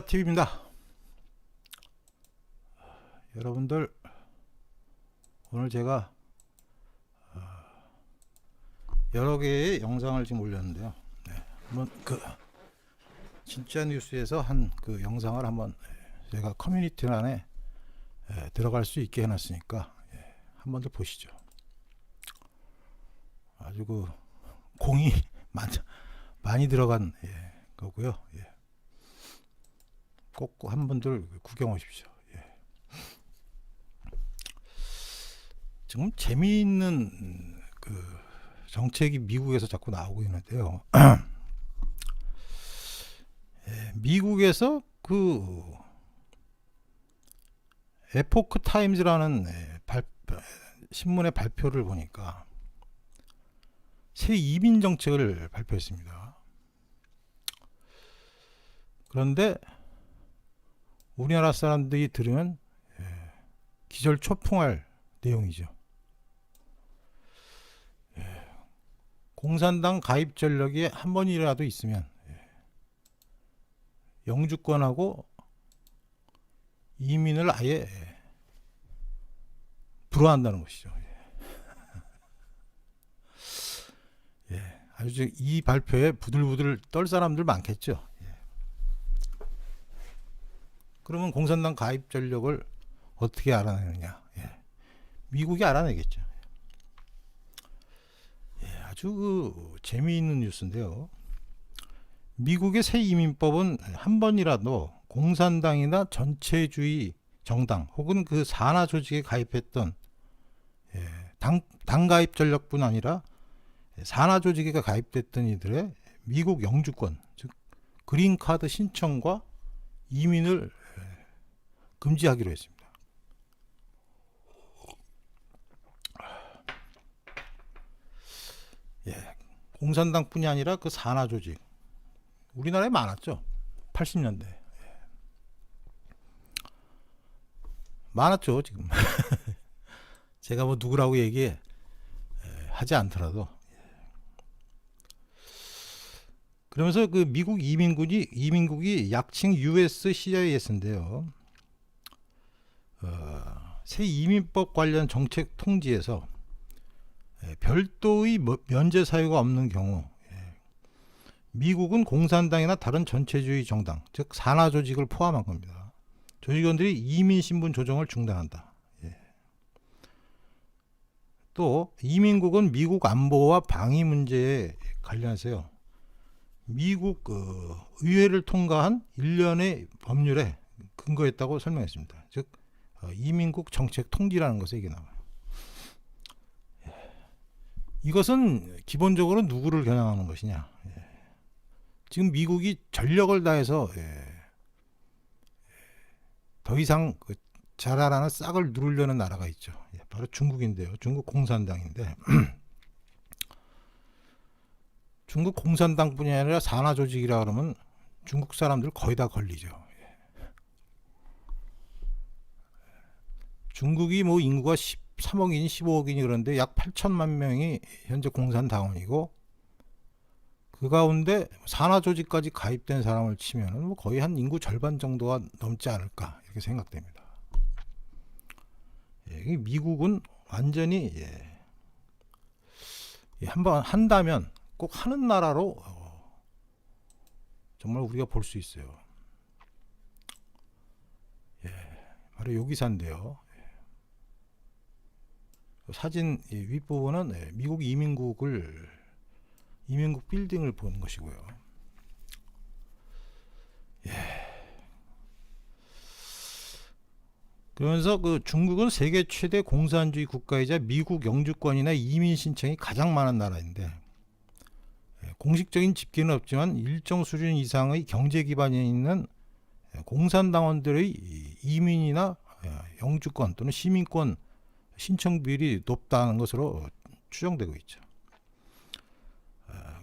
TV입니다. 여러분들 오늘 제가 어, 여러 개의 영상을 지금 올렸는데요. 네, 한번 그 진짜 뉴스에서 한 그 영상을 한번 제가 커뮤니티 안에 예, 들어갈 수 있게 해놨으니까 예, 한번 더 보시죠. 아주 그 공이 많, 많이 들어간 예, 거고요. 예. 꼭한 분들 구경 오십시오. 예. 지금 재미있는 그 정책이 미국에서 자꾸 나오고 있는데요. 예, 미국에서 그 에포크 타임즈라는 예, 발, 신문의 발표를 보니까 새 이민 정책을 발표했습니다. 그런데 우리나라 사람들이 들으면 예, 기절 초풍할 내용이죠. 예, 공산당 가입 전력이 한 번이라도 있으면 예, 영주권하고 이민을 아예 예, 불허한다는 것이죠. 예. 예, 아주 이 발표에 부들부들 떨 사람들 많겠죠. 예. 그러면 공산당 가입 전력을 어떻게 알아내느냐? 예. 미국이 알아내겠죠. 예, 아주 그 재미있는 뉴스인데요. 미국의 새 이민법은 한 번이라도 공산당이나 전체주의 정당 혹은 그 산하 조직에 가입했던 예, 당, 당 가입 전력뿐 아니라 산하 조직에 가입됐던 이들의 미국 영주권 즉 그린카드 신청과 이민을 예, 금지하기로 했습니다. 예, 공산당뿐이 아니라 그 산하 조직 우리나라에 많았죠. 80년대 예. 많았죠 지금. 제가 뭐 누구라고 얘기 에, 하지 않더라도 그러면서 그 미국 이민군이 이민국이 약칭 USCIS인데요. 어, 새 이민법 관련 정책 통지에서 예, 별도의 뭐- 면제 사유가 없는 경우 예, 미국은 공산당이나 다른 전체주의 정당, 즉 산하 조직을 포함한 겁니다. 조직원들이 이민 신분 조정을 중단한다. 예. 또 이민국은 미국 안보와 방위 문제에 관련해서요. 미국 그 의회를 통과한 일련의 법률에 근거했다고 설명했습니다. 즉 어, 이민국 정책 통지라는 것에 이게 나와요. 예. 이것은 기본적으로 누구를 겨냥하는 것이냐? 예. 지금 미국이 전력을 다해서 예, 더 이상 그 자라라는 싹을 누르려는 나라가 있죠. 예, 바로 중국인데요. 중국 공산당인데 중국 공산당 뿐이 아니라 산하 조직이라 그러면 중국 사람들 거의 다 걸리죠. 중국이 뭐 인구가 13억이니 15억이니 그런데 약 8천만 명이 현재 공산당원이고 그 가운데 산하 조직까지 가입된 사람을 치면은 뭐 거의 한 인구 절반 정도가 넘지 않을까 이렇게 생각됩니다. 예, 이 미국은 완전히 예, 예, 한번 한다면 꼭 하는 나라로 어, 정말 우리가 볼 수 있어요. 예, 바로 여기산데요. 예. 사진 이 윗부분은 예, 미국 이민국을 이민국 빌딩을 보는 것이고요. 예. 그러면서 그 중국은 세계 최대 공산주의 국가이자 미국 영주권이나 이민 신청이 가장 많은 나라인데 예, 공식적인 집계는 없지만 일정 수준 이상의 경제 기반이 있는 예, 공산당원들의 이 이민이나 예, 영주권 또는 시민권 신청 비율이 높다는 것으로 추정되고 있죠.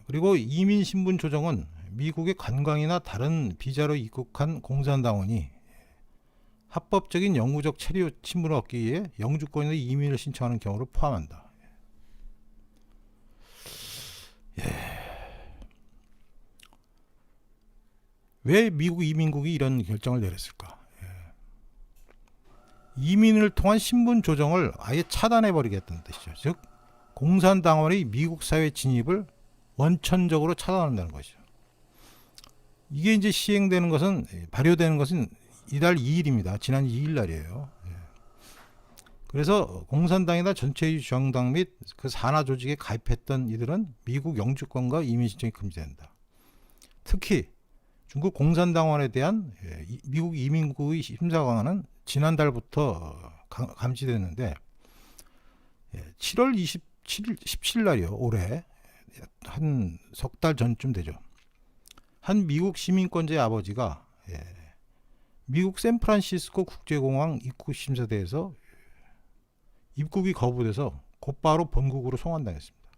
그리고 이민 신분 조정은 미국의 관광이나 다른 비자로 입국한 공산당원이 합법적인 영구적 체류 친분을 얻기 위해 영주권이나 이민을 신청하는 경우를 포함한다. 예. 왜 미국 이민국이 이런 결정을 내렸을까? 예. 이민을 통한 신분 조정을 아예 차단해 버리겠다는 뜻이죠. 즉 공산당원의 미국 사회 진입을 원천적으로 차단한다는 것이죠. 이게 이제 시행되는 것은 발효되는 것은 이달 2일입니다. 지난 2일 날이에요. 예. 그래서 공산당이나 전체주의 정당 및 그 산하 조직에 가입했던 이들은 미국 영주권과 이민 신청이 금지된다. 특히 중국 공산당원에 대한 예, 이- 미국 이민국의 심사 강화는 지난달부터 가- 감지됐는데 7월 27일 17일 날이요. 올해 한 석 달 전쯤 되죠. 한 미국 시민권자의 아버지가 예, 미국 샌프란시스코 국제공항 입국 심사대에서 입국이 거부돼서 곧바로 본국으로 송환당했습니다.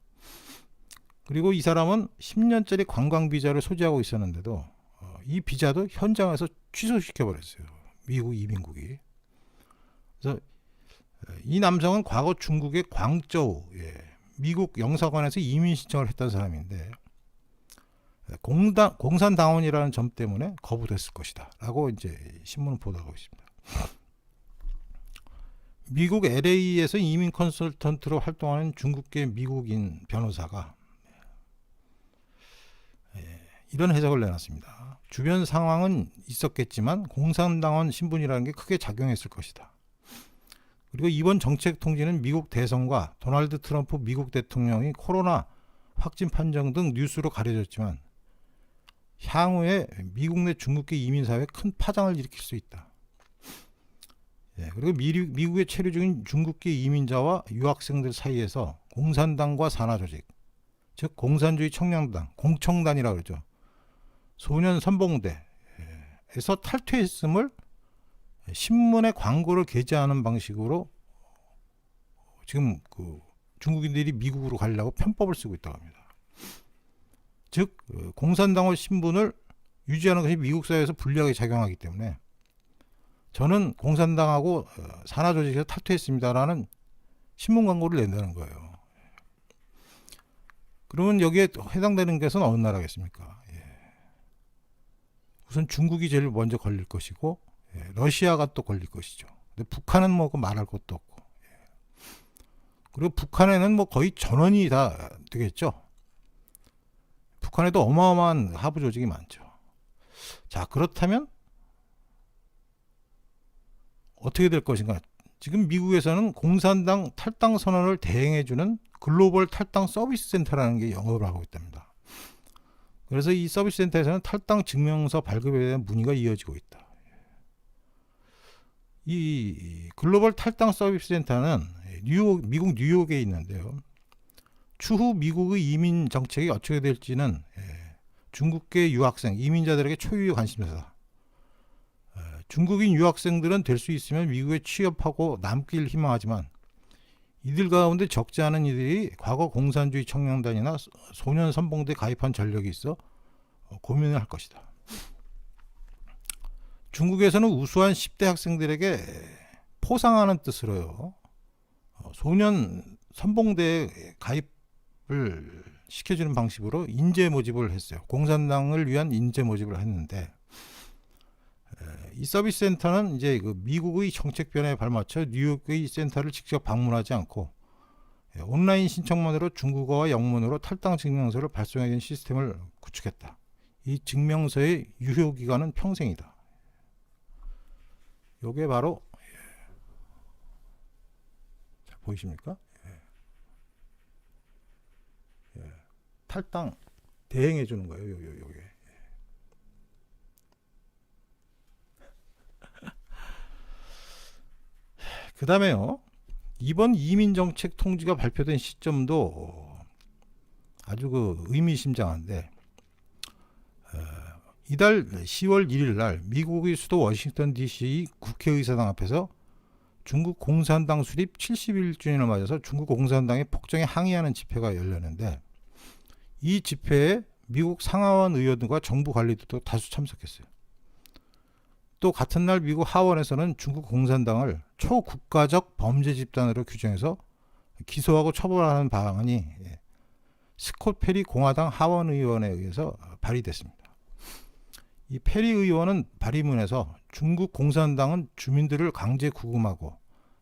그리고 이 사람은 10년짜리 관광 비자를 소지하고 있었는데도 어, 이 비자도 현장에서 취소시켜 버렸어요. 미국 이민국이. 그래서 어, 이 남성은 과거 중국의 광저우 예, 미국 영사관에서 이민 신청을 했던 사람인데 공당, 공산당원이라는 점 때문에 거부됐을 것이다라고 이제 신문은 보도하고 있습니다. 미국 LA에서 이민 컨설턴트로 활동하는 중국계 미국인 변호사가 예, 이런 해석을 내놨습니다. 주변 상황은 있었겠지만 공산당원 신분이라는 게 크게 작용했을 것이다. 그리고 이번 정책 통지는 미국 대선과 도널드 트럼프 미국 대통령이 코로나 확진 판정 등 뉴스로 가려졌지만 향후에 미국 내 중국계 이민 사회에 큰 파장을 일으킬 수 있다. 예, 그리고 미리, 미국에 체류 중인 중국계 이민자와 유학생들 사이에서 공산당과 산하 조직, 즉 공산주의 청년단, 공청단이라고 그러죠. 소년 선봉대에서 탈퇴했음을 신문에 광고를 게재하는 방식으로 지금 그 중국인들이 미국으로 가려고 편법을 쓰고 있다고 합니다. 즉 어, 공산당원 신분을 유지하는 것이 미국 사회에서 불리하게 작용하기 때문에 저는 공산당하고 어, 산하 조직에서 탈퇴했습니다라는 신문 광고를 낸다는 거예요. 그러면 여기에 해당되는 것은 어느 나라겠습니까? 예. 우선 중국이 제일 먼저 걸릴 것이고 예, 러시아가 또 걸릴 것이죠. 근데 북한은 뭐그 말할 것도 없고. 예. 그리고 북한에는 뭐 거의 전원이 다 되겠죠. 북한에도 어마어마한 하부 조직이 많죠. 자, 그렇다면 어떻게 될 것인가? 지금 미국에서는 공산당 탈당 선언을 대행해주는 글로벌 탈당 서비스 센터라는 게 영업을 하고 있답니다. 그래서 이 서비스 센터에서는 탈당 증명서 발급에 대한 문의가 이어지고 있다. 이 글로벌 탈당 서비스 센터는 뉴욕, 미국 뉴욕에 있는데요. 추후 미국의 이민 정책이 어떻게 될지는 예, 중국계 유학생, 이민자들에게 초유의 관심사다. 어, 중국인 유학생들은 될 수 있으면 미국에 취업하고 남길 희망하지만 이들 가운데 적지 않은 이들이 과거 공산주의 청년단이나 소- 소년 선봉대 가입한 전력이 있어 어, 고민을 할 것이다. 중국에서는 우수한 10대 학생들에게 포상하는 뜻으로요. 어, 소년 선봉대에 가입을 시켜주는 방식으로 인재 모집을 했어요. 공산당을 위한 인재 모집을 했는데 에, 이 서비스 센터는 이제 그 미국의 정책 변화에 발맞춰 뉴욕의 센터를 직접 방문하지 않고 예, 온라인 신청만으로 중국어와 영문으로 탈당 증명서를 발송하는 시스템을 구축했다. 이 증명서의 유효 기간은 평생이다. 요게 바로 예. 자, 보이십니까? 예. 예. 탈당 대행해 주는 거예요. 요게. 그 다음에요. 이번 이민 정책 통지가 발표된 시점도 아주 그 의미심장한데 어, 이달 10월 1일 날 미국의 수도 워싱턴 DC 국회의사당 앞에서 중국 공산당 수립 71주년을 맞아서 중국 공산당의 폭정에 항의하는 집회가 열렸는데 이 집회에 미국 상하원 의원 들과 정부 관리들도 다수 참석했어요. 또 같은 날 미국 하원에서는 중국 공산당을 초국가적 범죄 집단으로 규정해서 기소하고 처벌하는 방안이 예, 스콧 페리 공화당 하원 의원에 의해서 발의됐습니다. 이 페리 의원은 발의문에서 중국 공산당은 주민들을 강제 구금하고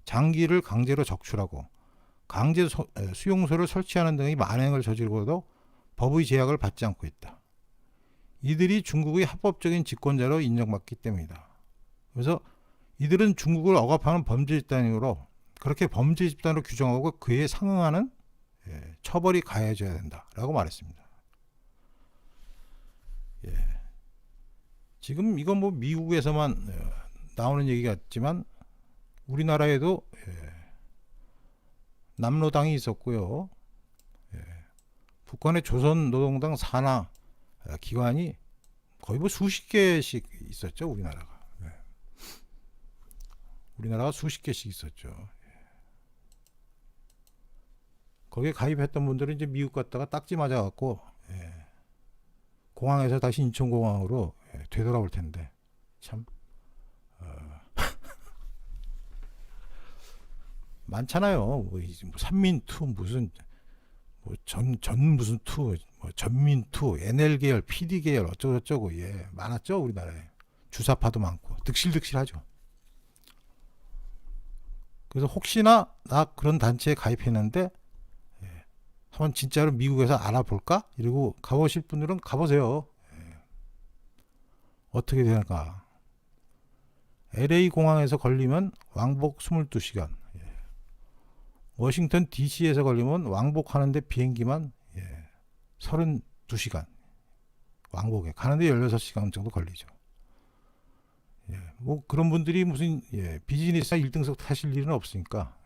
장기를 강제로 적출하고 강제 수용소를 설치하는 등의 만행을 저지르고도 법의 제약을 받지 않고 있다. 이들이 중국의 합법적인 집권자로 인정받기 때문이다. 그래서 이들은 중국을 억압하는 범죄 집단으로 그렇게 범죄 집단으로 규정하고 그에 상응하는 예, 처벌이 가해져야 된다라고 말했습니다. 예. 지금 이건 뭐 미국에서만 어, 나오는 얘기 같지만 우리나라에도 예, 남로당이 있었고요. 예, 북한의 조선노동당 산하 어, 기관이 거의 뭐 수십 개씩 있었죠 우리나라가. 예. 우리나라가 수십 개씩 있었죠. 예. 거기에 가입했던 분들은 이제 미국 갔다가 딱지 맞아갖고 예. 공항에서 다시 인천공항으로 예, 되돌아올 텐데 참 어, 많잖아요. 뭐, 이- 뭐 산민투 무슨 뭐전 전 무슨 투, 뭐 전민투, NL 계열, PD 계열 어쩌고 저쩌고 예 많았죠 우리나라에 주사파도 많고 득실득실하죠. 그래서 혹시나 나 그런 단체에 가입했는데 예, 한번 진짜로 미국에서 알아볼까? 이러고 가보실 분들은 가보세요. 예. 어떻게 되는가? LA 공항에서 걸리면 왕복 22시간. 예. 워싱턴 DC에서 걸리면 왕복하는데 비행기만 예. 32시간. 왕복에 가는데 16시간 정도 걸리죠. 예. 뭐 그런 분들이 무슨 예. 비즈니스 1등석 타실 일은 없으니까.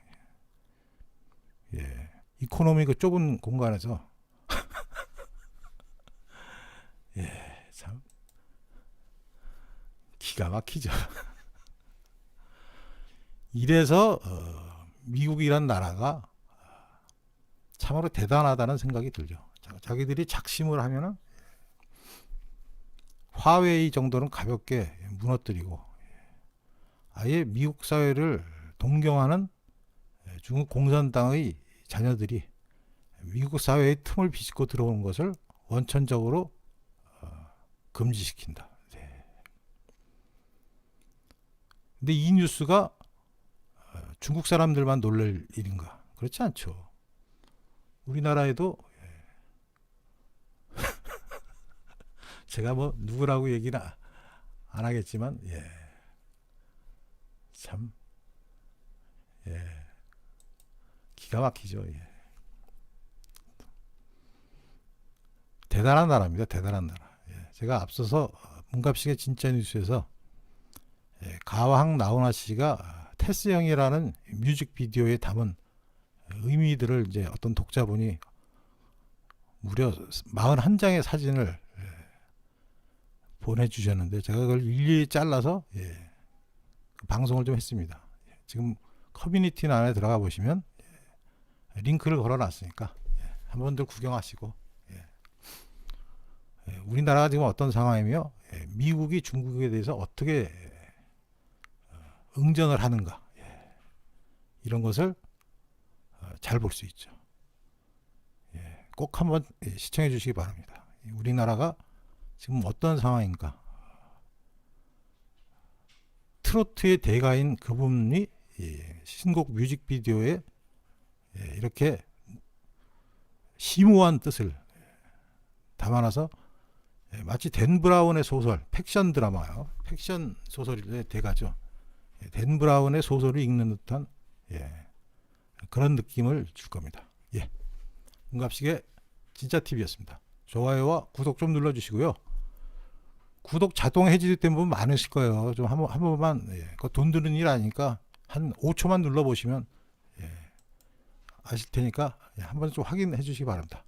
예. 이코노미 그 좁은 공간에서 예, 참 기가 막히죠. 이래서 어, 미국이란 나라가 참으로 대단하다는 생각이 들죠. 자, 자기들이 작심을 하면은 화웨이 정도는 가볍게 무너뜨리고 아예 미국 사회를 동경하는 중국 공산당의 자녀들이 미국 사회의 틈을 비집고 들어오는 것을 원천적으로 어, 금지시킨다. 네. 근데 이 뉴스가 어, 중국 사람들만 놀랄 일인가? 그렇지 않죠. 우리나라에도 제가 뭐 누구라고 얘기는 아- 안 하겠지만 예. 참 예. 기가 막히죠. 예. 대단한 나라입니다. 대단한 나라. 예. 제가 앞서서 어, 문갑식의 진짜 뉴스에서 예, 가왕 나훈아 씨가 테스 형이라는 뮤직비디오에 담은 의미들을 이제 어떤 독자분이 무려 41장의 사진을 예, 보내주셨는데 제가 그걸 일일이 잘라서 예, 그 방송을 좀 했습니다. 예, 지금 커뮤니티 안에 들어가 보시면 예, 링크를 걸어놨으니까 예, 한번들 구경하시고 예. 예, 우리나라가 지금 어떤 상황이며 예, 미국이 중국에 대해서 어떻게 어, 응전을 하는가 예, 이런 것을 어, 잘볼 수 있죠. 예, 꼭 한번 예, 시청해 주시기 바랍니다. 이 우리나라가 지금 어떤 상황인가 트로트의 대가인 그분이 예, 신곡 뮤직비디오에 예, 이렇게 심오한 뜻을 담아놔서 예, 마치 댄 브라운의 소설, 팩션 드라마요. 팩션 소설의 대가죠. 예, 댄 브라운의 소설을 읽는 듯한 예, 그런 느낌을 줄 겁니다. 예, 문갑식의 진짜 TV였습니다. 좋아요와 구독 좀 눌러주시고요. 구독 자동 해지된 분 많으실 거예요. 좀한번한 번만 예, 그거 돈 드는 일 아니니까 한 5초만 눌러 보시면 예, 아실 테니까 예, 한번 좀 확인해 주시기 바랍니다.